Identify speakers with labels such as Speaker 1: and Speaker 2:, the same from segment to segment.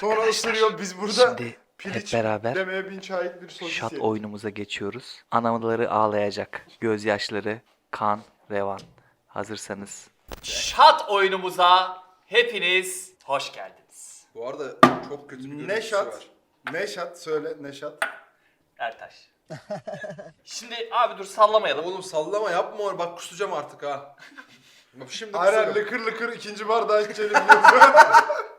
Speaker 1: Sonra ısırıyor. Biz burada
Speaker 2: Şimdi
Speaker 1: piliç
Speaker 2: hep beraber
Speaker 1: demeye bin şahit bir sosis
Speaker 2: şat
Speaker 1: yedik.
Speaker 2: oyunumuza geçiyoruz. Anamaları ağlayacak. Gözyaşları, kan, revan. Hazırsanız
Speaker 3: Şat oyunumuza hepiniz hoş geldiniz.
Speaker 4: Bu arada çok kötü bir görüntüsü
Speaker 1: Neşat.
Speaker 4: var.
Speaker 1: Neşat söyle Neşat.
Speaker 3: Ertaş. Şimdi abi dur sallamayalım.
Speaker 4: Oğlum sallama yapma onu bak kusacağım artık ha. Bak şimdi
Speaker 1: Aynen lıkır lıkır ikinci bardağı içelim.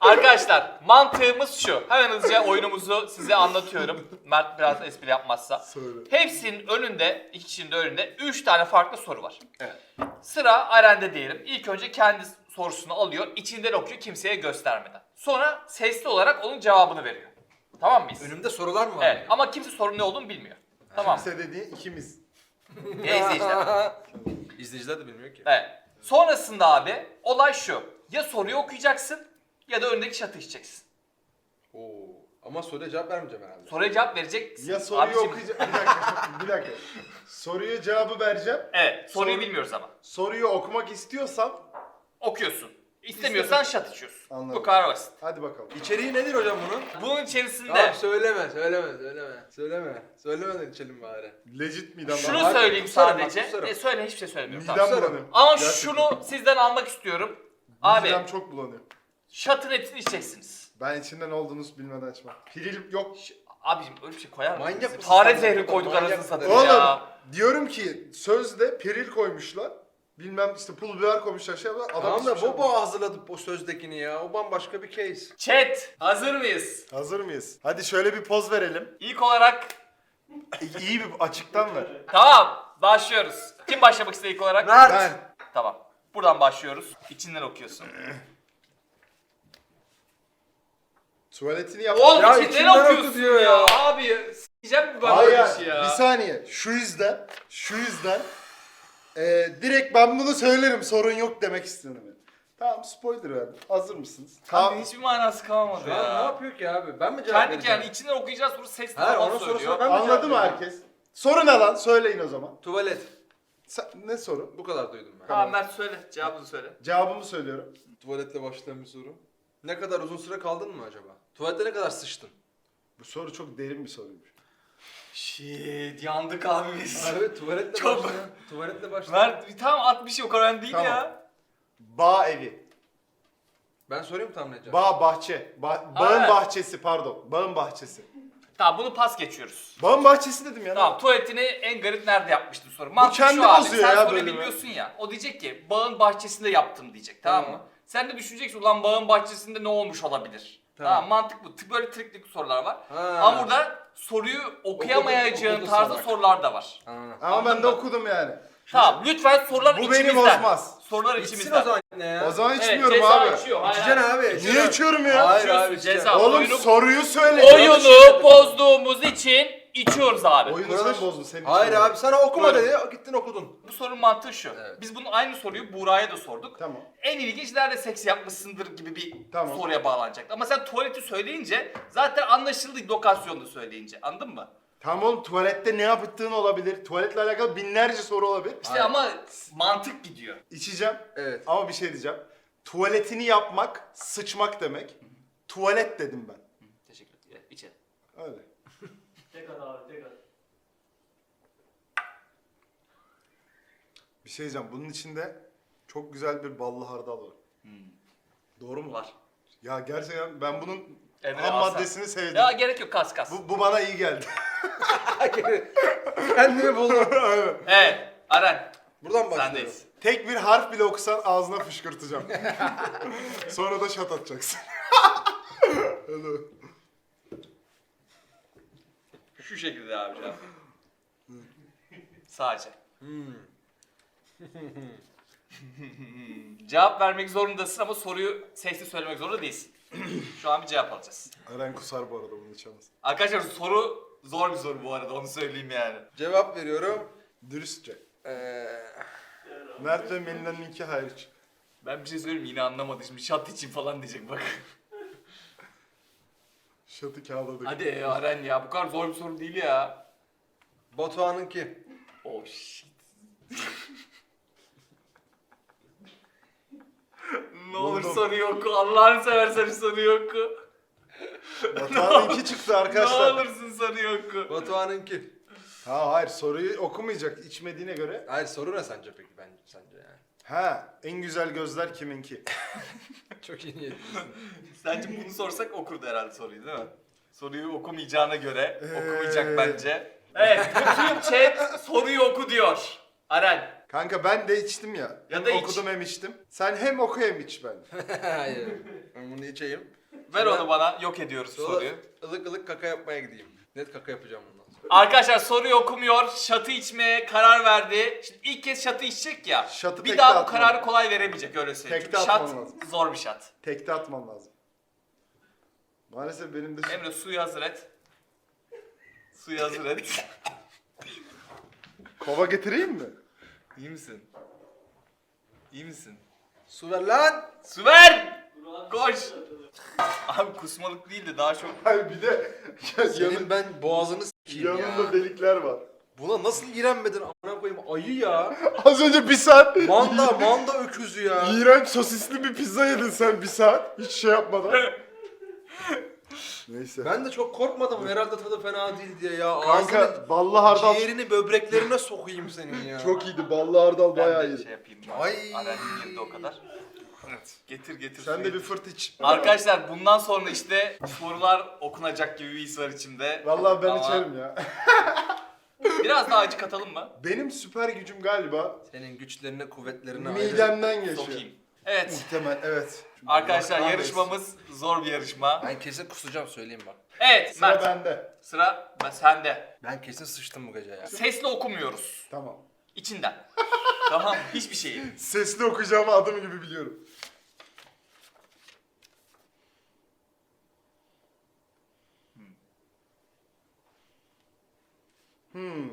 Speaker 3: Arkadaşlar mantığımız şu. Hemen hızlıca oyunumuzu size anlatıyorum. Mert biraz espri yapmazsa.
Speaker 1: Söyle.
Speaker 3: Hepsinin önünde, iki kişinin de önünde 3 tane farklı soru var.
Speaker 4: Evet.
Speaker 3: Sıra Aren'de diyelim. İlk önce kendi sorusunu alıyor, içinden okuyor kimseye göstermeden. Sonra sesli olarak onun cevabını veriyor. Tamam mıyız?
Speaker 4: Önümde sorular mı var?
Speaker 3: Evet ama kimse sorunun ne olduğunu bilmiyor. Tamam.
Speaker 1: Kimse dediğin ikimiz.
Speaker 3: Ya izleyiciler.
Speaker 4: İzleyiciler de bilmiyor ki.
Speaker 3: Evet. Sonrasında abi olay şu. Ya soruyu okuyacaksın ya da önündeki şatı içeceksin.
Speaker 4: Oo. Ama soruya cevap vermeyeceğim herhalde.
Speaker 3: Soruya cevap vereceksin.
Speaker 1: Ya soruyu
Speaker 3: Abicim,
Speaker 1: okuyacağım. Bir dakika. bir dakika. Soruya cevabı vereceğim.
Speaker 3: Evet. Soruyu
Speaker 1: Soru-
Speaker 3: bilmiyoruz ama.
Speaker 1: Soruyu okumak istiyorsam
Speaker 3: Okuyorsun. İstemiyorsan şat içiyorsun.
Speaker 1: Anladım.
Speaker 3: Bu kadar basit.
Speaker 1: hadi bakalım.
Speaker 4: İçeriği nedir hocam bunun?
Speaker 3: Bunun içerisinde
Speaker 4: Tamam söyleme, söyleme, söyleme. Söyleme. Söylemeden içelim bari.
Speaker 1: Legit midem
Speaker 3: şunu
Speaker 1: bulanıyor.
Speaker 3: söyleyeyim
Speaker 4: kusarım bak,
Speaker 3: sadece.
Speaker 4: kusarım.
Speaker 3: E, söyle hiçbir şey söylemiyorum.
Speaker 1: Midem
Speaker 3: Tamam.
Speaker 1: bulanıyor.
Speaker 3: Ama
Speaker 1: Gerçekten.
Speaker 3: şunu sizden almak istiyorum. Abi
Speaker 1: Midem çok bulanıyor.
Speaker 3: Şatın hepsini içeceksiniz.
Speaker 1: Ben içinde ne olduğunu bilmeden içmem. Piril yok.
Speaker 3: Abicim öyle bir şey koyar mısın?
Speaker 4: Manyak mısın
Speaker 3: Fare
Speaker 4: sen?
Speaker 3: zehri koyduk
Speaker 4: Manyak
Speaker 3: arasını
Speaker 4: mısın?
Speaker 3: satayım
Speaker 1: Oğlum
Speaker 3: ya.
Speaker 1: diyorum ki sözde peril koymuşlar. Bilmem işte pul biber koymuşlar şey yapıyorlar. Adam
Speaker 4: Tamam da
Speaker 1: hiçbir şey
Speaker 4: Bobo hazırladı o sözdekini ya. O bambaşka bir case.
Speaker 3: Chat hazır mıyız?
Speaker 1: Hazır mıyız? Hadi şöyle bir poz verelim.
Speaker 3: İlk olarak
Speaker 1: İyi bir açıktan ver.
Speaker 3: tamam başlıyoruz. Kim başlamak istiyor ilk olarak?
Speaker 4: Mert.
Speaker 1: Ben.
Speaker 3: Tamam. Buradan başlıyoruz. İçinden okuyorsun.
Speaker 1: Tuvaletini yap.
Speaker 3: Oğlum
Speaker 4: Ya
Speaker 3: içinden,
Speaker 4: içinden oku
Speaker 3: okuyorsun
Speaker 4: diyor
Speaker 3: ya.
Speaker 4: ya.
Speaker 3: Abi s**eceğim bir şey ya.
Speaker 1: bir saniye. Şu yüzden, şu yüzden e, direkt ben bunu söylerim sorun yok demek istiyorum. yani. Tamam spoiler verdim. Hazır mısınız?
Speaker 3: Abi
Speaker 1: Tamam.
Speaker 3: hiçbir manası kalmadı
Speaker 4: Şu an ne
Speaker 3: ya.
Speaker 4: yapıyor ki abi? Ben mi cevap
Speaker 3: Kendi
Speaker 4: vereceğim?
Speaker 3: kendi içinden okuyacağız sonra sesli
Speaker 4: Hayır,
Speaker 3: falan
Speaker 4: onun
Speaker 3: söylüyor.
Speaker 4: sorusuna ben mi
Speaker 1: Anladı mı herkes? Soru ne lan? Söyleyin o zaman.
Speaker 4: Tuvalet.
Speaker 1: Sen- ne soru?
Speaker 4: Bu kadar duydum ben.
Speaker 3: Tamam Mert söyle cevabını söyle.
Speaker 1: Cevabımı söylüyorum.
Speaker 4: Tuvaletle başlayan bir soru. Ne kadar uzun süre kaldın mı acaba? Tuvalette ne kadar sıçtın?
Speaker 1: Bu soru çok derin bir soruymuş.
Speaker 3: Shit yandık abi biz.
Speaker 4: Abi tuvaletle
Speaker 3: Çok-
Speaker 4: başlayan. Tuvaletle başlayan.
Speaker 3: Mert tam at bir şey o kadar değil
Speaker 1: Tamam.
Speaker 3: ya.
Speaker 1: Bağ evi.
Speaker 4: Ben sorayım mı tahmin edeceğim?
Speaker 1: Bağ bahçe. Ba- bağın
Speaker 3: Evet.
Speaker 1: bahçesi pardon. Bağın bahçesi.
Speaker 3: Tamam bunu pas geçiyoruz.
Speaker 1: Bağın bahçesi dedim ya.
Speaker 3: Tamam tuvaletini en garip nerede yapmıştın soru. Mantık
Speaker 1: kendi
Speaker 3: şu abi
Speaker 1: bozuyor
Speaker 3: sen
Speaker 1: ya
Speaker 3: soruyu
Speaker 1: bölümü.
Speaker 3: bilmiyorsun ya. O diyecek ki bağın bahçesinde yaptım diyecek tamam mı?
Speaker 4: Tamam.
Speaker 3: Sen de düşüneceksin ulan bağın bahçesinde ne olmuş olabilir. Tamam,
Speaker 4: Tamam.
Speaker 3: mantık bu. Tıp böyle triklik sorular var.
Speaker 4: Ha.
Speaker 3: Ama burada soruyu okuyamayacağın
Speaker 4: okudun
Speaker 3: tarzda
Speaker 4: salak.
Speaker 3: sorular da var.
Speaker 4: Ha.
Speaker 1: Ama ben de okudum yani.
Speaker 3: Tamam lütfen sorular
Speaker 1: Bu beni
Speaker 3: içimizden.
Speaker 1: bozmaz.
Speaker 3: Sorular
Speaker 4: İçsin
Speaker 3: içimizden.
Speaker 4: o zaman ne ya?
Speaker 1: O zaman
Speaker 3: Evet,
Speaker 1: içmiyorum
Speaker 3: ceza
Speaker 1: abi.
Speaker 3: içiyor. Hayır,
Speaker 4: İçeceksin
Speaker 3: hayır.
Speaker 4: abi.
Speaker 1: Niye içiyorum ya?
Speaker 4: Hayır abi içeceksin.
Speaker 3: ceza.
Speaker 1: Oğlum
Speaker 3: oyunu-
Speaker 1: soruyu söyle.
Speaker 3: Oyunu bozduğumuz için içiyoruz abi.
Speaker 1: Oyunu sen bozdun. Senin
Speaker 4: Hayır
Speaker 1: için.
Speaker 4: abi sana okuma
Speaker 3: Böyle.
Speaker 4: dedi gittin okudun.
Speaker 3: Bu sorunun mantığı şu.
Speaker 4: Evet.
Speaker 3: Biz bunun aynı soruyu Buğra'ya da sorduk.
Speaker 1: Tamam.
Speaker 3: En ilginç nerede seks yapmışsındır gibi bir
Speaker 1: Tamam.
Speaker 3: soruya bağlanacak. Ama sen tuvaleti söyleyince zaten anlaşıldı lokasyonda söyleyince. Anladın mı?
Speaker 1: Tamam oğlum tuvalette ne yaptığın olabilir. Tuvaletle alakalı binlerce soru olabilir.
Speaker 3: İşte
Speaker 4: Hayır.
Speaker 3: ama mantık gidiyor.
Speaker 1: İçeceğim
Speaker 4: Evet.
Speaker 1: ama bir şey diyeceğim. Tuvaletini yapmak sıçmak demek. Tuvalet dedim ben.
Speaker 3: Teşekkür ederim. İçelim.
Speaker 1: Öyle.
Speaker 5: Abi.
Speaker 1: Bir şey diyeceğim. Bunun içinde çok güzel bir ballı hardal var. Doğru mu?
Speaker 3: Var.
Speaker 1: Ya gerçekten ben bunun
Speaker 3: Emre
Speaker 1: ham maddesini sevdim.
Speaker 3: Ya gerek yok kas kas.
Speaker 1: Bu, bu bana iyi geldi.
Speaker 4: Kendimi buldum.
Speaker 1: Aynen.
Speaker 3: Evet. Aren.
Speaker 4: Buradan başlıyorum.
Speaker 3: Sendeyiz.
Speaker 1: Tek bir harf bile okusan ağzına fışkırtacağım. Sonra da şat atacaksın. Öyle.
Speaker 3: Şu şekilde abi cevap. Sadece. cevap vermek zorundasın ama soruyu sesli söylemek zorunda değilsin. Şu an bir cevap alacağız.
Speaker 1: Eren kusar bu arada bunu içemez.
Speaker 3: Arkadaşlar soru zor bir soru bu arada onu söyleyeyim yani.
Speaker 4: Cevap veriyorum.
Speaker 1: Dürüstçe.
Speaker 4: Ee,
Speaker 1: Mert ve Melina'nınki hariç.
Speaker 3: Ben bir şey söyleyeyim yine anlamadı şimdi şat için falan diyecek bak.
Speaker 1: Şatı kağıladık.
Speaker 3: Hadi ya Aren ya bu kadar zor bir soru değil ya.
Speaker 4: Batuhan'ınki.
Speaker 3: Oh shit. ne olur
Speaker 1: Buldum.
Speaker 3: soru yok Allah'ını seversen soru yok.
Speaker 1: Batuhan'ınki çıktı
Speaker 3: Ne
Speaker 1: arkadaşlar.
Speaker 3: olursun soruyu oku.
Speaker 4: Batuhan'ınki.
Speaker 1: Ha hayır soruyu okumayacak içmediğine göre.
Speaker 4: Hayır soru ne sence peki ben sence yani?
Speaker 1: Ha en güzel gözler kiminki?
Speaker 4: Çok iyi niyetlisin.
Speaker 3: Sence bunu sorsak okurdu herhalde soruyu değil mi? Soruyu okumayacağına göre
Speaker 1: Ee.
Speaker 3: okumayacak bence. Evet, bütün chat soruyu oku diyor. Aren.
Speaker 1: Kanka ben de içtim ya.
Speaker 3: Ya
Speaker 1: hem
Speaker 3: da iç.
Speaker 1: okudum hem içtim. Sen hem oku hem iç bence.
Speaker 4: Hayır. Ben bunu içeyim.
Speaker 3: Ver onu bana, yok ediyoruz soruyu.
Speaker 4: ılık ılık kaka yapmaya gideyim. Net kaka yapacağım sonra.
Speaker 3: Arkadaşlar soruyu okumuyor, şatı içmeye karar verdi. Şimdi ilk kez şatı içecek ya.
Speaker 1: Şatı
Speaker 3: bir
Speaker 1: tekte
Speaker 3: daha bu
Speaker 1: atmam.
Speaker 3: kararı kolay veremeyecek öyle söyleyeyim.
Speaker 1: Tekte
Speaker 3: Çünkü şat
Speaker 1: lazım.
Speaker 3: zor bir şat.
Speaker 1: Tekte atman lazım. Maalesef benim de...
Speaker 3: Emre suyu hazır et. Suyu hazır et.
Speaker 1: Kova getireyim mi?
Speaker 3: İyi misin? İyi misin?
Speaker 4: Su ver lan!
Speaker 3: Su ver! Koş. Abi kusmalık değil de daha çok
Speaker 1: Hayır bir de yanı,
Speaker 4: Senin ben boğazını s**eyim
Speaker 1: yanında
Speaker 4: ya.
Speaker 1: delikler var.
Speaker 4: Buna nasıl iğrenmedin amına koyayım ayı ya.
Speaker 1: Az önce bir saat
Speaker 4: Manda manda öküzü ya.
Speaker 1: iğrenç sosisli bir pizza yedin sen bir saat. Hiç şey yapmadan. Neyse.
Speaker 4: Ben de çok korkmadım herhalde tadı fena değil diye ya.
Speaker 1: Kanka
Speaker 4: Ağzını,
Speaker 1: ballı hardal
Speaker 4: ciğerini böbreklerine sokayım senin ya.
Speaker 1: çok iyiydi. Ballı hardal
Speaker 3: ben
Speaker 1: bayağı
Speaker 3: de
Speaker 1: iyiydi.
Speaker 3: şey yapayım.
Speaker 4: Ay.
Speaker 3: Aren girdi o kadar. Getir getir.
Speaker 1: Sen de bir fırt iç.
Speaker 3: Arkadaşlar bundan sonra işte sorular okunacak gibi bir his var içimde.
Speaker 1: Vallahi ben
Speaker 3: Ama
Speaker 1: içerim ya.
Speaker 3: Biraz daha acı katalım mı?
Speaker 1: Benim süper gücüm galiba
Speaker 4: Senin güçlerine kuvvetlerine ayrı.
Speaker 1: midemden geçiyor.
Speaker 3: Sokayım. Evet.
Speaker 1: Muhtemel evet. Çünkü
Speaker 3: Arkadaşlar
Speaker 1: Allah
Speaker 3: yarışmamız zor bir yarışma.
Speaker 4: Ben kesin kusacağım söyleyeyim bak.
Speaker 3: Evet
Speaker 1: Sıra
Speaker 3: Mert.
Speaker 1: bende.
Speaker 3: Sıra ben- sende.
Speaker 4: Ben kesin sıçtım bu gece ya.
Speaker 3: Sesli okumuyoruz.
Speaker 1: Tamam.
Speaker 3: İçinden. tamam hiçbir şey.
Speaker 1: Sesli okuyacağımı adım gibi biliyorum. Hmm.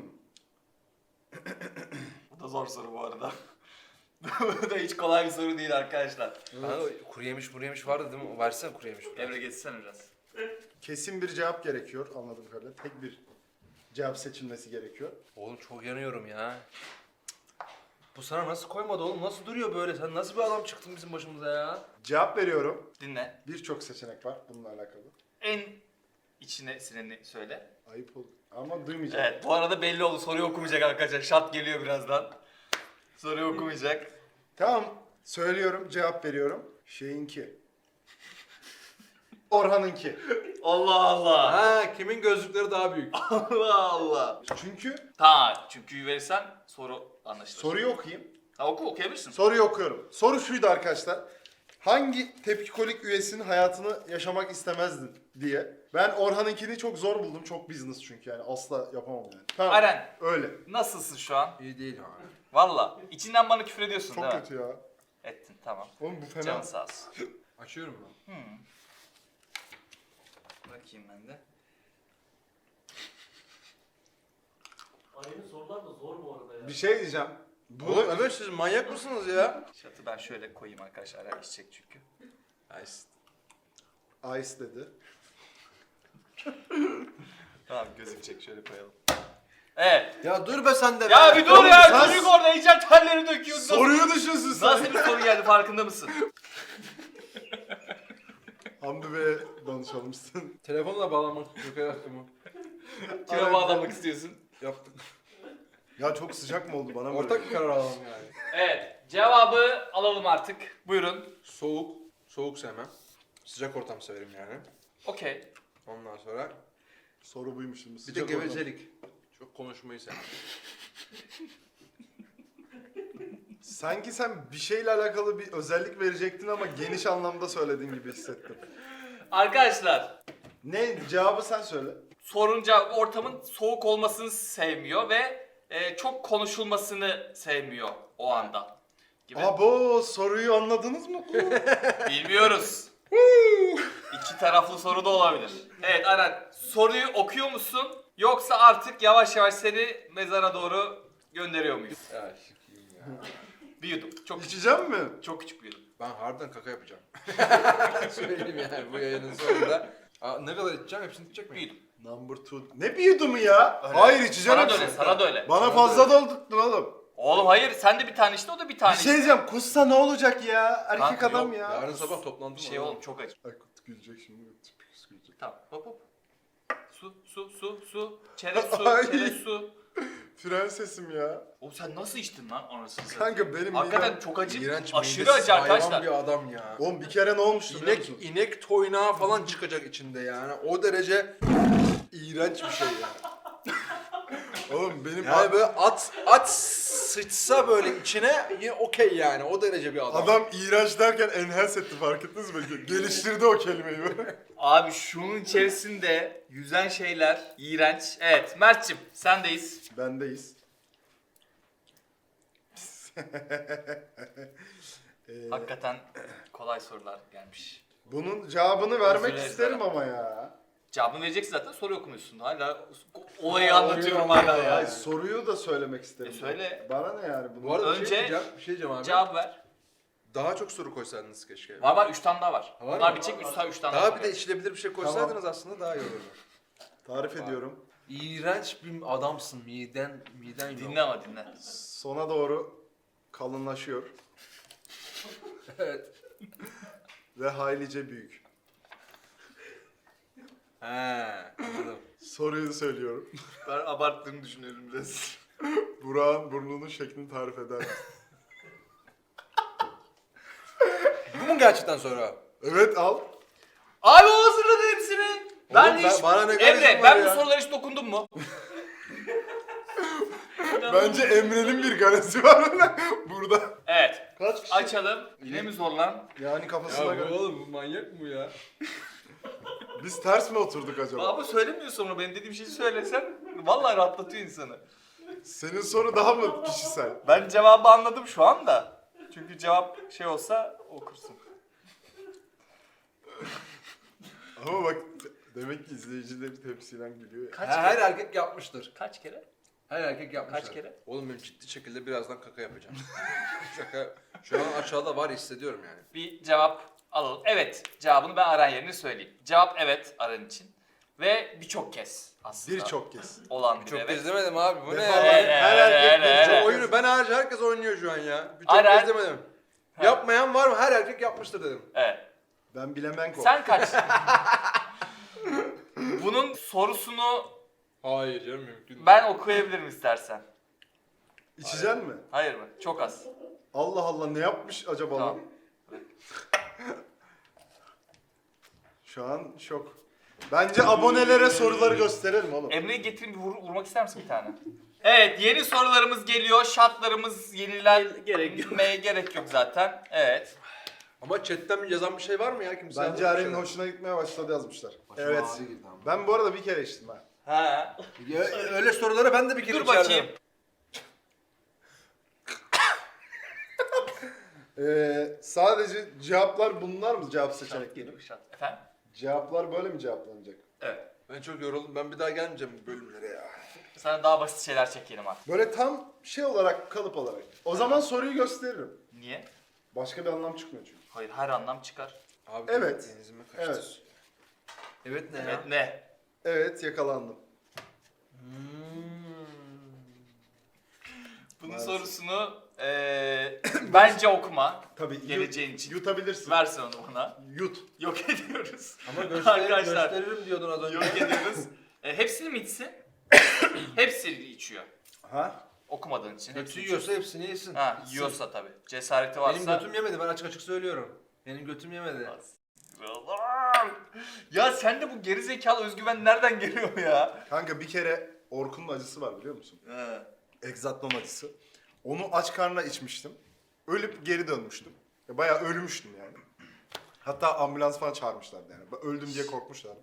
Speaker 3: Bu da zor soru bu arada. bu da hiç kolay bir soru değil arkadaşlar.
Speaker 4: Kanka kuru yemiş kuru yemiş vardı değil mi? Versene kuru yemiş.
Speaker 3: Emre geçsene biraz.
Speaker 1: Kesin bir cevap gerekiyor anladığım kadarıyla. Tek bir cevap seçilmesi gerekiyor.
Speaker 4: Oğlum çok yanıyorum ya. Bu sana nasıl koymadı oğlum? Nasıl duruyor böyle? Sen nasıl bir adam çıktın bizim başımıza ya?
Speaker 1: Cevap veriyorum.
Speaker 3: Dinle.
Speaker 1: Birçok seçenek var bununla alakalı.
Speaker 3: En içine sineni söyle.
Speaker 1: Ayıp oldu. Ama duymayacağım.
Speaker 3: Evet bu arada belli oldu soruyu okumayacak arkadaşlar. Şat geliyor birazdan. Soruyu okumayacak.
Speaker 1: Tamam. Söylüyorum, cevap veriyorum. Şeyinki. Orhan'ınki.
Speaker 3: Allah Allah.
Speaker 4: Ha kimin gözlükleri daha büyük?
Speaker 3: Allah Allah.
Speaker 1: Çünkü
Speaker 3: Ta çünkü verirsen soru anlaşılır.
Speaker 1: soruyu okuyayım.
Speaker 3: Ha, oku okuyabilirsin.
Speaker 1: Soruyu okuyorum. Soru şuydu arkadaşlar. Hangi tepkikolik üyesinin hayatını yaşamak istemezdin diye. Ben Orhan'ınkini çok zor buldum. Çok business çünkü yani. Asla yapamam yani. Tamam.
Speaker 3: Aren
Speaker 1: Öyle.
Speaker 3: nasılsın şu an?
Speaker 4: İyi değil abi.
Speaker 3: Valla içinden bana küfür ediyorsun
Speaker 1: Çok
Speaker 3: değil mi?
Speaker 1: kötü ya.
Speaker 3: Ettin tamam.
Speaker 1: Oğlum bu fena.
Speaker 3: Canın sağ olsun.
Speaker 4: Açıyorum ben.
Speaker 3: Bakayım ben de.
Speaker 5: Ali'nin sorular da zor bu arada ya.
Speaker 1: Bir şey diyeceğim. Bu
Speaker 4: Oğlum Ömer siz manyak mısınız ya?
Speaker 3: Şatı ben şöyle koyayım arkadaşlar. Aren içecek çünkü.
Speaker 1: Ice dedi.
Speaker 3: Tamam gözükecek şöyle koyalım. Evet.
Speaker 4: Ya dur be sen de be.
Speaker 3: Ya bir dur
Speaker 1: Oğlum
Speaker 3: ya.
Speaker 1: sen-
Speaker 3: Çocuk orada heyecan terleri döküyor.
Speaker 1: Soruyu düşünsün sen.
Speaker 3: Nasıl bir soru geldi farkında mısın?
Speaker 1: Hamdi Bey'e danışalmışsın.
Speaker 4: Telefonla bağlamak yok hayatımı.
Speaker 3: Kime bağlamak istiyorsun?
Speaker 4: Yaptık.
Speaker 1: Ya çok sıcak mı oldu bana mı?
Speaker 4: Ortak bir karar alalım yani.
Speaker 3: Evet. Cevabı alalım artık. Buyurun.
Speaker 4: Soğuk. Soğuk sevmem. Sıcak ortam severim yani.
Speaker 3: Okey.
Speaker 4: Ondan sonra
Speaker 1: Soru buymuş şimdi.
Speaker 4: bir de
Speaker 1: Sıcak ortam.
Speaker 4: gevezelik. Çok konuşmayı sevmem.
Speaker 1: Sanki sen bir şeyle alakalı bir özellik verecektin ama geniş anlamda söylediğin gibi hissettim.
Speaker 3: Arkadaşlar
Speaker 1: Ne? Cevabı sen söyle.
Speaker 3: sorunca ortamın soğuk olmasını sevmiyor ve e, çok konuşulmasını sevmiyor o anda. Gibi.
Speaker 1: Abo soruyu anladınız mı?
Speaker 3: Bilmiyoruz. İki taraflı soru da olabilir. Evet Aren soruyu okuyor musun yoksa artık yavaş yavaş seni mezara doğru gönderiyor muyuz?
Speaker 4: Ya sikiyim ya.
Speaker 3: Bir yudum. Çok küçük.
Speaker 1: İçeceğim mi?
Speaker 3: Çok küçük bir yudum.
Speaker 4: Ben harbiden kaka yapacağım. Söyleyeyim yani bu yayının sonunda. Aa, ne kadar içeceğim? Hepsini içecek
Speaker 3: Bir
Speaker 4: miyim?
Speaker 3: yudum.
Speaker 1: Number two. Ne bir yudumu ya?
Speaker 3: Öyle.
Speaker 1: Hayır içeceğim
Speaker 3: Sana da
Speaker 1: hepsini.
Speaker 3: öyle, sana da öyle.
Speaker 1: Bana
Speaker 4: Sana
Speaker 1: fazla doldurttun oğlum.
Speaker 3: Oğlum hayır sen de bir tane işte o da bir tane
Speaker 1: Bir şey diyeceğim kussa ne olacak ya? Erkek
Speaker 3: Kanka
Speaker 1: adam
Speaker 3: yok,
Speaker 1: ya.
Speaker 4: Yarın sabah toplantı
Speaker 3: Bir şey oğlum çok acı.
Speaker 1: Aykut gülecek şimdi. Tipik gülecek.
Speaker 3: Tamam hop hop. Su su su su. Çerez su çerez su.
Speaker 1: Prensesim ya.
Speaker 3: Oğlum sen nasıl içtin lan anasını satayım?
Speaker 1: Kanka benim
Speaker 3: Hakikaten
Speaker 1: midem-
Speaker 3: çok acı.
Speaker 4: İğrenç
Speaker 3: aşırı
Speaker 4: midesiz
Speaker 3: acı arkadaşlar.
Speaker 4: hayvan bir adam ya.
Speaker 1: Oğlum bir kere ne olmuştu biliyor
Speaker 4: İnek,
Speaker 1: musun?
Speaker 4: inek toynağı falan çıkacak içinde yani. O derece iğrenç bir şey ya.
Speaker 1: Oğlum benim
Speaker 4: Yani böyle at at sıçsa böyle içine yine okey yani. O derece bir adam.
Speaker 1: adam iğrenç derken enhance etti fark ettiniz mi? Geliştirdi o kelimeyi böyle.
Speaker 3: Abi şunun içerisinde yüzen şeyler iğrenç. Evet Mert'cim sendeyiz.
Speaker 1: Bendeyiz. Ee,
Speaker 3: Hakikaten kolay sorular gelmiş.
Speaker 1: bunun cevabını vermek isterim ama ya.
Speaker 3: Cevabını vereceksin zaten soru okumuyorsun. Hala olayı anlatıyorum hala ya.
Speaker 1: soruyu da söylemek isterim.
Speaker 3: E, söyle.
Speaker 1: Bana ne yani bunu?
Speaker 4: Bu arada bir
Speaker 3: Önce-
Speaker 4: şey diyeceğim, bir şey diyeceğim abi.
Speaker 3: Cevap ver.
Speaker 4: Daha çok soru koysaydınız keşke.
Speaker 3: Var var 3 tane daha var.
Speaker 4: Var
Speaker 3: Bunlar bitecek 3 tane, üç tane
Speaker 4: Daha
Speaker 3: daha
Speaker 4: bir de içilebilir bir şey koysaydınız aslında daha iyi olurdu.
Speaker 1: Tarif ediyorum.
Speaker 4: İğrenç bir adamsın. Miden, miden yok.
Speaker 3: Dinle ama dinle.
Speaker 1: Sona doğru kalınlaşıyor
Speaker 4: Evet.
Speaker 1: ve haylice büyük.
Speaker 4: He, anladım.
Speaker 1: Soruyu söylüyorum.
Speaker 3: Ben abarttığını düşünüyorum biraz.
Speaker 1: Burak'ın burnunun şeklini tarif eder misin?
Speaker 4: Bu mu gerçekten soru?
Speaker 1: Evet al.
Speaker 3: Abi o hazırladı hepsini. Ben
Speaker 4: Oğlum ben-
Speaker 3: hiç...
Speaker 4: bana ne
Speaker 3: Emre
Speaker 4: garezim
Speaker 3: ben
Speaker 4: var
Speaker 3: bu
Speaker 4: ya?
Speaker 3: sorulara hiç dokundum mu?
Speaker 1: Bence Emre'nin bir garezi var burada.
Speaker 3: Evet.
Speaker 1: Kaç kişi?
Speaker 3: Açalım. Yine mi zor lan?
Speaker 1: Yani kafasına göre.
Speaker 4: oğlum bu manyak mı ya?
Speaker 1: Biz ters mi oturduk acaba?
Speaker 3: Abi söylemiyorsun onu. Benim dediğim şeyi söylesen vallahi rahatlatıyor insanı.
Speaker 1: Senin soru daha mı kişisel?
Speaker 3: Ben cevabı anladım şu anda. Çünkü cevap şey olsa okursun.
Speaker 1: Ama bak demek ki izleyicileri tepsilen gülüyor ya.
Speaker 3: Kaç
Speaker 4: Her
Speaker 3: kere?
Speaker 4: erkek yapmıştır.
Speaker 3: Kaç kere?
Speaker 4: Her erkek yapmıştır.
Speaker 3: Kaç kere?
Speaker 4: Oğlum ben ciddi şekilde birazdan kaka yapacağım. Şaka. Şu an aşağıda var hissediyorum yani.
Speaker 3: Bir cevap alalım. Evet. Cevabını ben Aran yerine söyleyeyim. Cevap evet Aran için. Ve birçok kez aslında.
Speaker 1: Birçok kez.
Speaker 3: Olan bir
Speaker 4: Çok
Speaker 3: evet.
Speaker 4: kez demedim abi bu ne ya?
Speaker 1: Her erkek birçok.
Speaker 4: Oyunu ben hariç herkes oynuyor şu an ya. Birçok
Speaker 3: Aynen.
Speaker 4: kez demedim. Yapmayan var mı? Her erkek yapmıştır dedim.
Speaker 3: Evet.
Speaker 1: Ben bilemen
Speaker 3: Sen kaç? Bunun sorusunu
Speaker 4: Hayır canım mümkün değil.
Speaker 3: ben okuyabilirim istersen.
Speaker 1: İçeceksin mi?
Speaker 3: Hayır mı? Çok az.
Speaker 1: Allah Allah ne yapmış acaba
Speaker 3: Tamam.
Speaker 1: lan? Şu an şok. Bence abonelere soruları gösterelim oğlum.
Speaker 3: Emre'yi getireyim bir vur- vurmak ister misin bir tane? Evet yeni sorularımız geliyor. Şartlarımız yenilen gerek yok. gerek yok zaten. Evet.
Speaker 4: Ama chatten yazan bir şey var mı ya kimse?
Speaker 1: Bence Aren'in hoşuna gitmeye başladı yazmışlar.
Speaker 4: Başıma
Speaker 1: evet.
Speaker 4: ağrı girdi ama.
Speaker 1: Ben bu arada bir kere içtim ha.
Speaker 3: Ha.
Speaker 4: Ya, öyle soruları ben de bir kere
Speaker 3: Dur
Speaker 4: içerdim.
Speaker 3: bakayım.
Speaker 1: Ee, sadece cevaplar bunlar mı cevap seçenekleri?
Speaker 3: Efendim?
Speaker 1: Cevaplar böyle mi cevaplanacak?
Speaker 3: Evet.
Speaker 4: Ben çok yoruldum. Ben bir daha gelmeyeceğim bu bölümlere ya.
Speaker 3: Sana daha basit şeyler çekelim artık.
Speaker 1: Böyle tam şey olarak kalıp olarak. O zaman soruyu gösteririm.
Speaker 3: Niye?
Speaker 1: Başka bir anlam çıkmıyor çünkü.
Speaker 3: Hayır her anlam çıkar.
Speaker 4: Abi
Speaker 1: Evet.
Speaker 4: denizime kaçtı.
Speaker 1: Evet.
Speaker 4: Evet ne ya?
Speaker 3: Evet ne?
Speaker 1: Evet yakalandım.
Speaker 3: Bunun
Speaker 1: Maalesef.
Speaker 3: sorusunu eee bence okuma.
Speaker 1: Tabii yut-
Speaker 3: Geleceğin için.
Speaker 1: Yutabilirsin.
Speaker 3: Versin onu bana.
Speaker 1: Yut.
Speaker 3: Yok ediyoruz.
Speaker 4: Ama göster
Speaker 3: Arkadaşlar.
Speaker 4: gösteririm diyordun az önce.
Speaker 3: Yok ediyoruz. E, hepsini mi içsin? hepsini içiyor.
Speaker 1: Ha?
Speaker 3: Okumadığın için.
Speaker 4: Hepsi
Speaker 3: hepsini
Speaker 4: yiyorsa hepsini yesin.
Speaker 3: Ha, yiyorsa tabii. Cesareti varsa.
Speaker 4: Benim götüm yemedi ben açık açık söylüyorum. Benim götüm yemedi.
Speaker 3: Kralım. Ya sende bu gerizekalı özgüven nereden geliyor ya?
Speaker 1: Kanka bir kere Orkun'un acısı var biliyor musun?
Speaker 3: He.
Speaker 1: Egzatlon acısı. Onu aç karnına içmiştim. Ölüp geri dönmüştüm. Ya Bayağı ölmüştüm yani. Hatta ambulans falan çağırmışlardı yani. Ben Öldüm diye korkmuşlardı.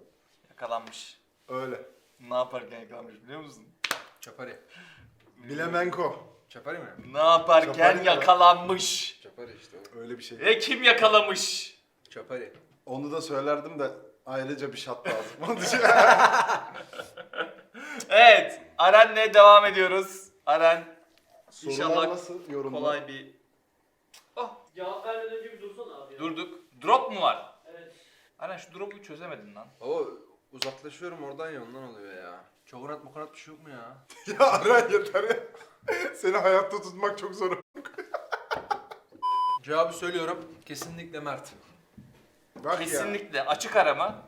Speaker 3: Yakalanmış.
Speaker 1: Öyle.
Speaker 3: Ne yaparken yakalanmış biliyor musun?
Speaker 4: Çapari.
Speaker 1: Bilemenko.
Speaker 4: Çapari mi?
Speaker 3: Ne yaparken
Speaker 1: Çapari mi?
Speaker 3: yakalanmış.
Speaker 4: Çapari işte o.
Speaker 1: Öyle bir şey.
Speaker 3: Ve kim yakalamış?
Speaker 4: Çapari.
Speaker 1: Onu da söylerdim de ayrıca bir şat lazım. Onun için-
Speaker 3: Evet. Aren'le devam ediyoruz. Aren
Speaker 1: Sorular
Speaker 3: İnşallah
Speaker 1: nasıl yorumlar?
Speaker 3: kolay bir... Oh
Speaker 5: Cevap vermeden önce bir dursana abi ya.
Speaker 3: durduk. Drop mu var?
Speaker 5: Evet.
Speaker 3: Aren şu drop'u çözemedin lan.
Speaker 4: Baba uzaklaşıyorum oradan ya ondan oluyor ya. Çokonat mokonat bir şey yok mu ya?
Speaker 1: ya Aran yeter ya. Seni hayatta tutmak çok zor.
Speaker 4: Cevabı söylüyorum. Kesinlikle Mert.
Speaker 1: Bak ya.
Speaker 3: Kesinlikle. Açık arama.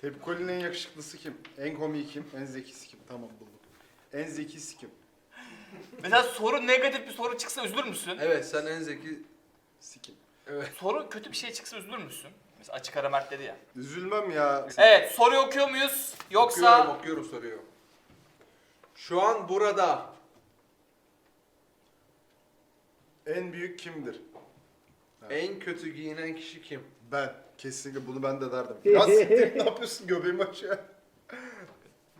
Speaker 1: Tepkikolinin en yakışıklısı kim? En komiği kim? En zekisi kim? Tamam buldum. En zekisi kim?
Speaker 3: Mesela soru negatif bir soru çıksa üzülür müsün?
Speaker 4: Evet sen en zeki...
Speaker 1: Sikim.
Speaker 4: Evet.
Speaker 3: Soru kötü bir şey çıksa üzülür müsün? Mesela açık ara Mert dedi ya.
Speaker 1: Üzülmem ya.
Speaker 3: Evet soruyu okuyor muyuz? Yoksa...
Speaker 4: Okuyorum okuyorum soruyu. Şu an burada
Speaker 1: En büyük kimdir?
Speaker 4: en kötü giyinen kişi kim?
Speaker 1: Ben. Kesinlikle bunu ben de derdim. Ya siktir ne yapıyorsun göbeğimi aşağı.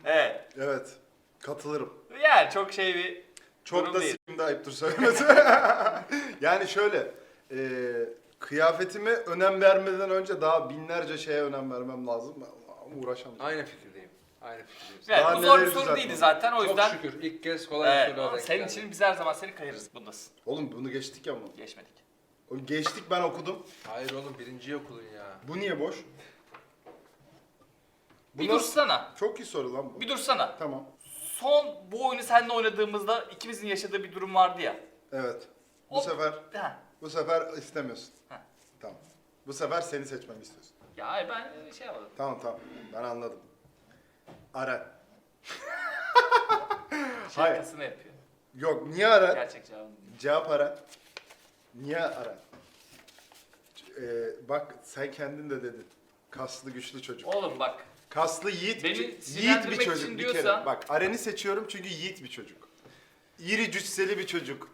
Speaker 3: Evet.
Speaker 1: Evet. Katılırım.
Speaker 3: Yani çok şey bir
Speaker 1: Çok
Speaker 3: durum
Speaker 1: da
Speaker 3: değil.
Speaker 1: sikim de ayıptır söylemesi. yani şöyle. E, kıyafetime önem vermeden önce daha binlerce şeye önem vermem lazım. Ben uğraşamam.
Speaker 4: Aynı fikirdeyim. Aynı fikirdeyim.
Speaker 3: Evet,
Speaker 1: Daha
Speaker 3: bu zor bir
Speaker 1: neleri
Speaker 3: soru
Speaker 1: düzeltmem.
Speaker 3: değildi zaten o
Speaker 4: Çok
Speaker 3: yüzden.
Speaker 4: şükür ilk kez kolay
Speaker 3: Evet,
Speaker 4: sorular
Speaker 3: ama
Speaker 4: denk
Speaker 3: senin için biz her zaman seni kayırırız. Bundasın.
Speaker 1: Oğlum bunu geçtik ya bunu.
Speaker 3: Geçmedik.
Speaker 1: Geçtik ben okudum.
Speaker 4: Hayır oğlum birinciyi okudun ya.
Speaker 1: Bu niye boş? Bu
Speaker 3: Bir
Speaker 1: nasıl-
Speaker 3: dursana.
Speaker 1: Çok iyi soru lan bu.
Speaker 3: Bir dursana.
Speaker 1: Tamam.
Speaker 3: Son bu oyunu seninle oynadığımızda ikimizin yaşadığı bir durum vardı ya.
Speaker 1: Evet. Bu
Speaker 3: O-
Speaker 1: sefer
Speaker 3: Ha.
Speaker 1: bu sefer istemiyorsun.
Speaker 3: Ha.
Speaker 1: Tamam. Bu sefer seni seçmemi istiyorsun.
Speaker 3: Ya ben şey yapmadım.
Speaker 1: Tamam tamam. Ben anladım. Aren. Hayır.
Speaker 3: Şakasını yapıyor.
Speaker 1: Yok niye Aren?
Speaker 3: Gerçek cevabını.
Speaker 1: Cevap Aren. Niye Aren? Ee, bak sen kendin de dedin. Kaslı güçlü çocuk.
Speaker 3: Oğlum bak.
Speaker 1: Kaslı yiğit,
Speaker 3: Beni
Speaker 1: bir, yiğit bir
Speaker 3: sinirlendirmek
Speaker 1: çocuk
Speaker 3: için
Speaker 1: bir
Speaker 3: diyorsa-
Speaker 1: kere. Bak Aren'i seçiyorum çünkü yiğit bir çocuk. İri cüsseli bir çocuk.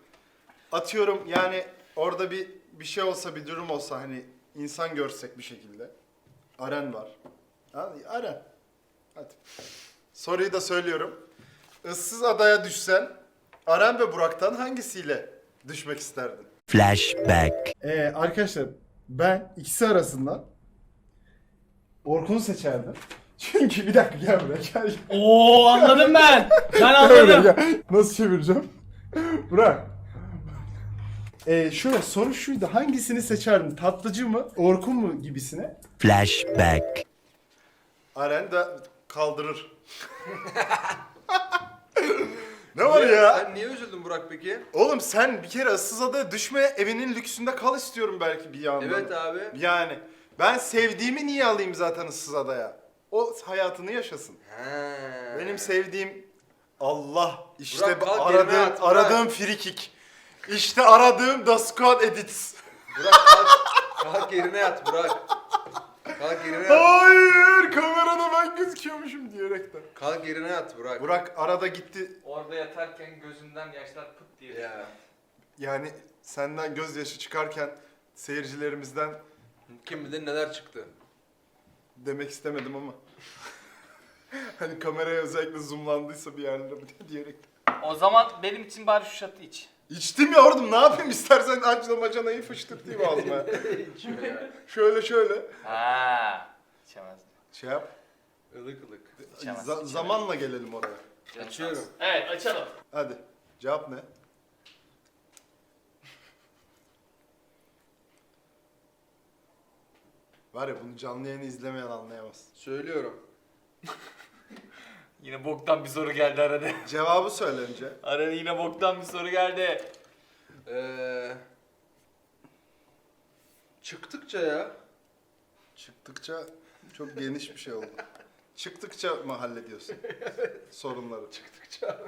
Speaker 1: Atıyorum yani orada bir bir şey olsa bir durum olsa hani insan görsek bir şekilde. Aren var. Ha, Aren. Hadi. Soruyu da söylüyorum. Issız adaya düşsen Aren ve Burak'tan hangisiyle düşmek isterdin?
Speaker 6: Flashback.
Speaker 1: Ee, arkadaşlar ben ikisi arasından Orkun'u seçerdim. Çünkü bir dakika gel buraya gel.
Speaker 5: Oo anladım ben. Ben
Speaker 1: Gel buraya,
Speaker 5: anladım.
Speaker 1: gel. Nasıl çevireceğim? Burak. Ee, şöyle soru şuydu. Hangisini seçerdin? Tatlıcı mı? Orkun mu gibisine?
Speaker 6: Flashback.
Speaker 1: Aren de kaldırır. ne var ya?
Speaker 4: Sen niye üzüldün Burak peki?
Speaker 1: Oğlum sen bir kere ıssız adaya düşme evinin lüksünde kal istiyorum belki bir yandan.
Speaker 4: Evet abi.
Speaker 1: Yani ben sevdiğimi niye alayım zaten ıssız adaya? O hayatını yaşasın.
Speaker 4: He.
Speaker 1: Benim sevdiğim Allah işte
Speaker 4: Burak,
Speaker 1: bu
Speaker 4: kalk yerine
Speaker 1: aradığım
Speaker 4: yat, Burak.
Speaker 1: aradığım free kick. İşte aradığım The Squad Edits.
Speaker 4: Burak kalk, kalk yerine yat Burak. Kalk yerine yat.
Speaker 1: Hayır kamerada ben gözüküyormuşum diyerekten.
Speaker 4: Kalk yerine yat Burak.
Speaker 1: Burak arada gitti.
Speaker 3: Orada yatarken gözünden yaşlar pıt diye.
Speaker 4: Ya.
Speaker 1: Yani senden gözyaşı çıkarken seyircilerimizden
Speaker 4: Kim bilir neler çıktı.
Speaker 1: demek istemedim ama. hani kameraya özellikle zoomlandıysa bir yerlere diyerek.
Speaker 3: O zaman benim için bari şu şatı iç.
Speaker 1: İçtim ya oğlum ne yapayım istersen aç macanayı fıştırtayım ağzıma. Şöyle şöyle.
Speaker 3: Ha. İçemez.
Speaker 1: Şey yap.
Speaker 4: Ilık ılık.
Speaker 3: İçemez,
Speaker 1: za-
Speaker 3: içemez.
Speaker 1: zamanla gelelim oraya.
Speaker 4: Açıyorum.
Speaker 3: Evet açalım.
Speaker 1: Hadi. Cevap ne? Var ya bunu canlı yayını izlemeyen anlayamaz.
Speaker 4: Söylüyorum.
Speaker 3: Yine boktan bir soru geldi arada.
Speaker 1: Cevabı söyle önce.
Speaker 3: Arada yine boktan bir soru geldi.
Speaker 4: Ee, çıktıkça ya.
Speaker 1: Çıktıkça çok geniş bir şey oldu. Çıktıkça mı hallediyorsun sorunları?
Speaker 4: Çıktıkça.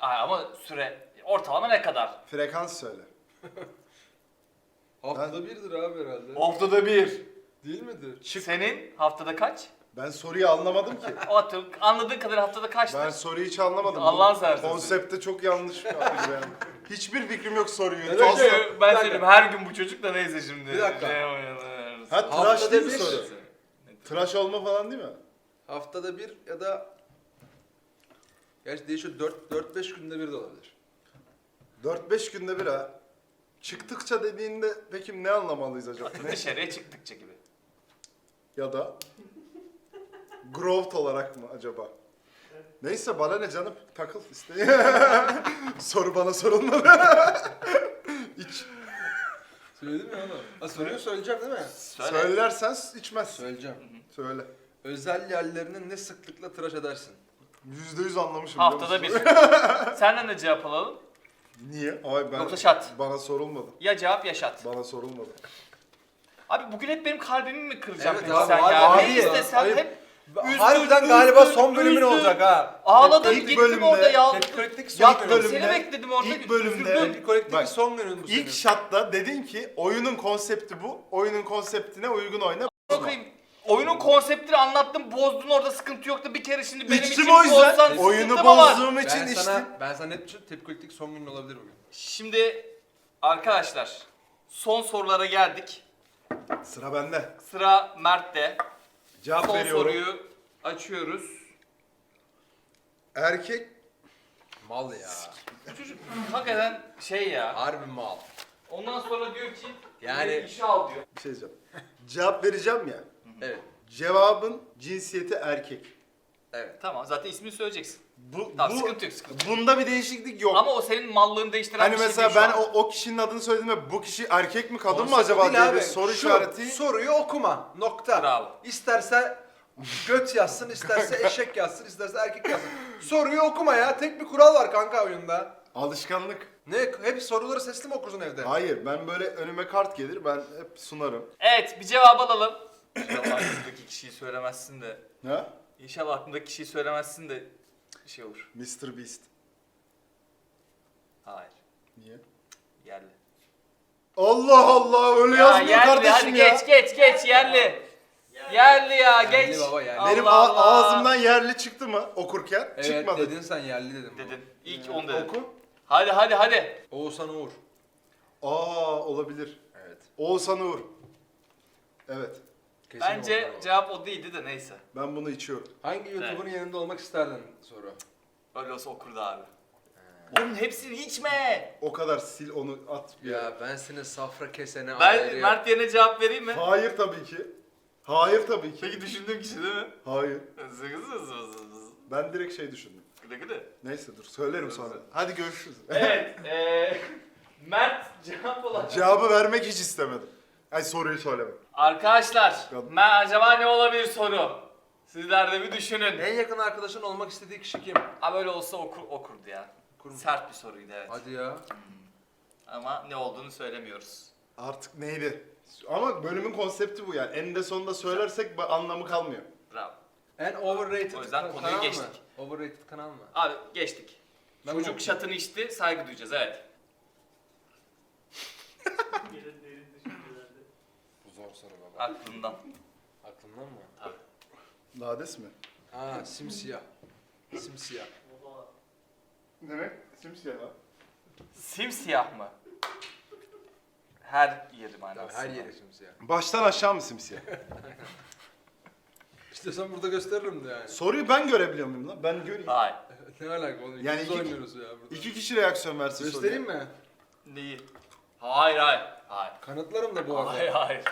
Speaker 3: Ay, ama süre ortalama ne kadar?
Speaker 1: Frekans söyle.
Speaker 4: Haftada birdir abi herhalde.
Speaker 3: Haftada bir.
Speaker 4: Değil midir?
Speaker 3: Senin haftada kaç?
Speaker 1: Ben soruyu anlamadım ki.
Speaker 3: O atıyorum anladığın kadar haftada kaçtır?
Speaker 1: Ben soruyu hiç anlamadım.
Speaker 3: Allah'ın
Speaker 1: Bu
Speaker 3: seversen.
Speaker 1: Konsepte çok yanlış bir yani. Hiçbir fikrim yok soruyu.
Speaker 4: Evet,
Speaker 1: Asla-
Speaker 3: Çünkü ben söyleyeyim her gün bu çocuk da neyse şimdi.
Speaker 4: Bir dakika.
Speaker 3: Ne oynanır?
Speaker 1: Ha tıraş
Speaker 4: Haftada
Speaker 1: değil mi
Speaker 4: bir.
Speaker 1: soru? Tıraş olma falan değil mi?
Speaker 4: Haftada bir ya da Gerçi değişiyor 4-5 günde bir de olabilir.
Speaker 1: 4-5 günde bir ha. Çıktıkça dediğinde peki ne anlamalıyız acaba? Ne?
Speaker 3: Dışarıya çıktıkça gibi.
Speaker 1: Ya da growth olarak mı acaba? Neyse bana ne canım takıl iste. Soru bana sorulmadı. İç.
Speaker 4: Söyledim ya oğlum. Ha, soruyu söyleyeceğim değil mi?
Speaker 3: Söyle.
Speaker 1: Söylersen içmezsin.
Speaker 4: Söyleyeceğim.
Speaker 1: Söyle.
Speaker 4: Özel yerlerini ne sıklıkla tıraş edersin?
Speaker 1: Yüzde yüz anlamışım.
Speaker 3: Haftada bir.
Speaker 1: musun?
Speaker 3: Senden de cevap alalım.
Speaker 1: Niye? Ay ben...
Speaker 3: Yoksa şat.
Speaker 1: Bana sorulmadı.
Speaker 3: Ya cevap ya şat.
Speaker 1: Bana sorulmadı.
Speaker 3: Abi bugün hep benim kalbimi mi kıracaksın
Speaker 4: Evet
Speaker 3: peki
Speaker 4: abi,
Speaker 3: sen
Speaker 4: abi,
Speaker 3: ya?
Speaker 4: abi
Speaker 3: ne
Speaker 4: Ayıp.
Speaker 3: hep Üzdün,
Speaker 4: Harbiden galiba
Speaker 3: üzdün,
Speaker 4: son bölümün
Speaker 3: üzdün.
Speaker 4: olacak ha.
Speaker 3: ağladım
Speaker 1: İlk
Speaker 3: gittim
Speaker 1: bölümde-
Speaker 3: orada ya.
Speaker 4: Tepkikolik'teki son
Speaker 3: Yattım
Speaker 4: bölüm.
Speaker 3: seni bekledim orada.
Speaker 1: ilk bölümde-
Speaker 3: üzüldüm.
Speaker 1: Bak,
Speaker 4: son günün bu senin.
Speaker 1: İlk şatta dedin ki oyunun konsepti bu. Oyunun konseptine uygun oyna.
Speaker 3: Bakayım. Oyunun konseptini anlattım, bozdun orada sıkıntı yoktu. Bir kere şimdi benim
Speaker 1: İçtim
Speaker 3: için
Speaker 1: o yüzden.
Speaker 3: bozsan
Speaker 1: Oyunu
Speaker 3: sıkıntı mı var?
Speaker 1: bozduğum için
Speaker 4: ben
Speaker 1: içtim.
Speaker 4: sana, ben sana net bir şey Tepkikolik'teki son günün olabilir bugün.
Speaker 3: Şimdi arkadaşlar son sorulara geldik.
Speaker 1: Sıra bende.
Speaker 3: Sıra Mert'te.
Speaker 1: Cevap
Speaker 3: Son
Speaker 1: veriyorum.
Speaker 3: soruyu açıyoruz.
Speaker 1: Erkek
Speaker 4: Mal ya.
Speaker 3: Bu çocuk hakikaten şey ya.
Speaker 4: Harbi mal.
Speaker 3: Ondan sonra diyor ki
Speaker 4: Yani-
Speaker 3: yani işe al diyor.
Speaker 1: bir şey diyeceğim. Cevap vereceğim ya.
Speaker 4: Evet.
Speaker 1: Cevabın cinsiyeti erkek.
Speaker 4: Evet.
Speaker 3: Tamam zaten ismini söyleyeceksin.
Speaker 1: Bu,
Speaker 3: Tamam
Speaker 1: bu
Speaker 3: sıkıntı yok sıkıntı.
Speaker 1: bunda bir değişiklik yok.
Speaker 3: Ama o senin mallığını değiştiren
Speaker 1: hani
Speaker 3: bir şey
Speaker 1: mesela
Speaker 3: değil şu
Speaker 1: ben
Speaker 3: an.
Speaker 1: o, o kişinin adını söylediğimde bu kişi erkek mi kadın mı acaba
Speaker 4: değil
Speaker 1: diye bir soru
Speaker 4: Şu
Speaker 1: işareti.
Speaker 4: Soruyu okuma. Nokta.
Speaker 3: Bravo.
Speaker 4: İsterse göt yazsın, isterse eşek yazsın, isterse erkek yazsın. Soruyu okuma ya. Tek bir kural var kanka oyunda.
Speaker 1: Alışkanlık.
Speaker 4: Ne? Hep soruları sesli mi okursun evde?
Speaker 1: Hayır ben böyle önüme kart gelir ben hep sunarım.
Speaker 3: Evet bir cevap alalım. İnşallah aklındaki kişiyi söylemezsin de.
Speaker 1: Ha?
Speaker 3: İnşallah aklındaki kişiyi söylemezsin de şey olur.
Speaker 1: Mr. Beast.
Speaker 3: Hayır.
Speaker 1: Niye?
Speaker 3: Yerli.
Speaker 1: Allah Allah öyle
Speaker 3: Ya
Speaker 1: yazmıyor
Speaker 3: yerli
Speaker 1: kardeşim
Speaker 3: hadi
Speaker 1: ya.
Speaker 3: geç geç geç yerli. Yerli ya
Speaker 4: Yerli
Speaker 3: geç.
Speaker 4: baba, yerli.
Speaker 1: Benim
Speaker 3: Allah
Speaker 1: a-
Speaker 3: Allah.
Speaker 1: ağzımdan yerli çıktı mı okurken?
Speaker 4: Evet
Speaker 1: Çıkmadı.
Speaker 4: dedin sen yerli dedim.
Speaker 3: Dedin. İlk on dedin.
Speaker 1: Oku.
Speaker 3: Hadi hadi hadi.
Speaker 4: Oğuzhan Uğur.
Speaker 1: Aa olabilir.
Speaker 4: Evet.
Speaker 1: Oğuzhan Uğur. Evet.
Speaker 4: Kesin
Speaker 3: Bence
Speaker 4: Uğur.
Speaker 3: cevap o değildi de neyse.
Speaker 1: Ben bunu içiyorum.
Speaker 4: Hangi YouTuber'ın yanında olmak isterdin soru.
Speaker 3: Öyle olsa okurdu abi. Oğlum hepsini içme.
Speaker 1: O kadar sil onu at. bir yere.
Speaker 4: Ya ben senin safra kesene
Speaker 3: Ben
Speaker 4: ayrı-
Speaker 3: Mert yerine cevap vereyim mi?
Speaker 1: Hayır tabii ki. Hayır tabii ki.
Speaker 3: Peki düşündüğüm kişi değil mi?
Speaker 1: Hayır.
Speaker 3: Zıgı zıgı zıgı zıgı.
Speaker 1: Ben direkt şey düşündüm.
Speaker 3: Gıdı gıdı.
Speaker 1: Neyse dur söylerim sonra. Hadi görüşürüz.
Speaker 3: Evet. eee Mert cevap olarak.
Speaker 1: Cevabı vermek hiç istemedim. Ay soruyu söylemek.
Speaker 3: Arkadaşlar, ben acaba ne olabilir soru? Sizler de bir düşünün.
Speaker 4: En yakın arkadaşın olmak istediği kişi kim?
Speaker 3: Ha böyle olsa okur, okurdu ya.
Speaker 4: Okur mu?
Speaker 3: Sert bir soruydu evet.
Speaker 4: Hadi ya.
Speaker 3: Ama ne olduğunu söylemiyoruz.
Speaker 1: Artık neydi? Ama bölümün konsepti bu yani. Eninde sonunda söylersek ba- anlamı kalmıyor.
Speaker 3: Bravo.
Speaker 4: En overrated
Speaker 3: O yüzden konuyu
Speaker 4: kanal
Speaker 3: geçtik.
Speaker 4: mı? Overrated kanal mı?
Speaker 3: Abi geçtik.
Speaker 4: Ben
Speaker 3: Çocuk şatını içti, saygı duyacağız evet.
Speaker 5: Derin derin düşüncelerde.
Speaker 4: Bu zor soru baba.
Speaker 3: Aklından.
Speaker 4: Aklından mı?
Speaker 3: Tabii.
Speaker 1: Lades mi?
Speaker 4: Ha simsiyah. Simsiyah.
Speaker 1: Ne demek? Simsiyah ha.
Speaker 3: Simsiyah mı? Her yeri
Speaker 4: Tabii
Speaker 3: manasında.
Speaker 4: her yeri simsiyah.
Speaker 1: Baştan aşağı mı simsiyah?
Speaker 4: İstesem burada gösteririm de yani.
Speaker 1: Soruyu ben görebiliyor muyum lan? Ben göreyim.
Speaker 3: Hayır.
Speaker 4: ne alaka oğlum?
Speaker 1: Yani
Speaker 4: Yani
Speaker 1: iki-
Speaker 4: oynuyoruz ya burada.
Speaker 1: İki kişi reaksiyon versin
Speaker 4: Göstereyim mi?
Speaker 3: Neyi? Hayır hayır. Hayır.
Speaker 4: Kanıtlarım da bu arada.
Speaker 3: Hayır hayır.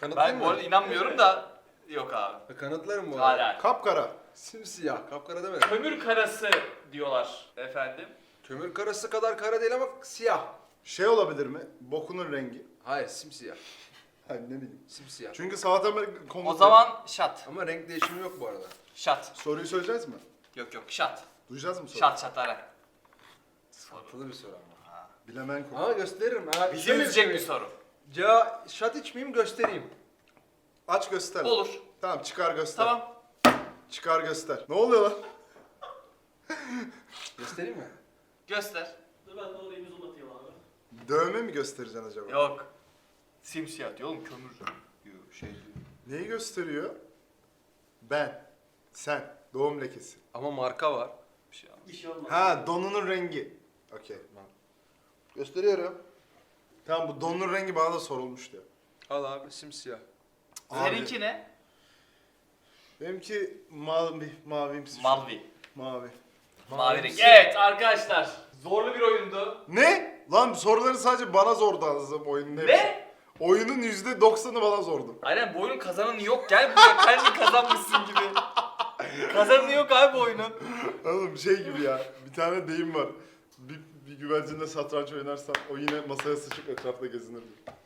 Speaker 4: Kanıtlayayım
Speaker 3: Ben bu arada
Speaker 4: mı?
Speaker 3: inanmıyorum da yok abi.
Speaker 4: Kanıtlarım bu arada.
Speaker 3: hayır.
Speaker 1: Kapkara.
Speaker 4: Simsiyah. Kapkara demedim.
Speaker 3: Kömür karası diyorlar efendim.
Speaker 4: Kömür karası kadar kara değil ama siyah.
Speaker 1: Şey olabilir mi? Bokunun rengi.
Speaker 4: Hayır simsiyah.
Speaker 1: Hayır ne bileyim.
Speaker 4: Simsiyah.
Speaker 1: Çünkü South American komutanı...
Speaker 3: O zaman şat.
Speaker 4: Ama renk değişimi yok bu arada.
Speaker 3: Şat.
Speaker 1: Soruyu söyleyeceğiz mi?
Speaker 3: Yok yok şat.
Speaker 1: Duyacağız mı soruyu?
Speaker 3: Şat şat ara.
Speaker 4: Sıkıntılı bir soru ama.
Speaker 1: Bilemen konu.
Speaker 4: Ama gösteririm. Ha,
Speaker 3: Bizi üzecek bir soru.
Speaker 4: Ya şat içmeyeyim göstereyim.
Speaker 1: Aç göster.
Speaker 3: Olur.
Speaker 1: Tamam çıkar göster.
Speaker 3: Tamam.
Speaker 1: Çıkar göster. Ne oluyor lan?
Speaker 4: Göstereyim mi?
Speaker 3: Göster.
Speaker 5: Dur ben de orayı bir uzatayım abi.
Speaker 1: Dövme mi göstereceksin acaba?
Speaker 3: Yok. Simsiyah diyor oğlum kömür diyor şey diyor.
Speaker 1: Neyi gösteriyor? Ben. Sen. Doğum lekesi.
Speaker 4: Ama marka var.
Speaker 3: Bir şey olmaz.
Speaker 5: Bir şey olmaz.
Speaker 1: Ha donunun rengi. Okey.
Speaker 4: Gösteriyorum.
Speaker 1: Tamam bu donun rengi bana da sorulmuştu.
Speaker 4: Al abi simsiyah.
Speaker 1: Abi,
Speaker 3: Seninki ne?
Speaker 1: Benimki mavi, mavimsi. şu.
Speaker 3: Mavi.
Speaker 1: Mavi.
Speaker 3: Mavi renk. Evet arkadaşlar. Zorlu bir oyundu.
Speaker 1: Ne? Lan soruları sadece bana zordu anasım oyunun hepsi.
Speaker 3: Ne?
Speaker 1: Oyunun yüzde doksanı bana zordu.
Speaker 3: Aynen bu oyunun kazananı yok. Gel buraya kendin kazanmışsın gibi. Kazananı yok abi bu oyunun.
Speaker 1: Oğlum şey gibi ya. Bir tane deyim var. Bir, güvercinle satranç oynarsan o yine masaya sıçıp etrafta gezinir. diyor.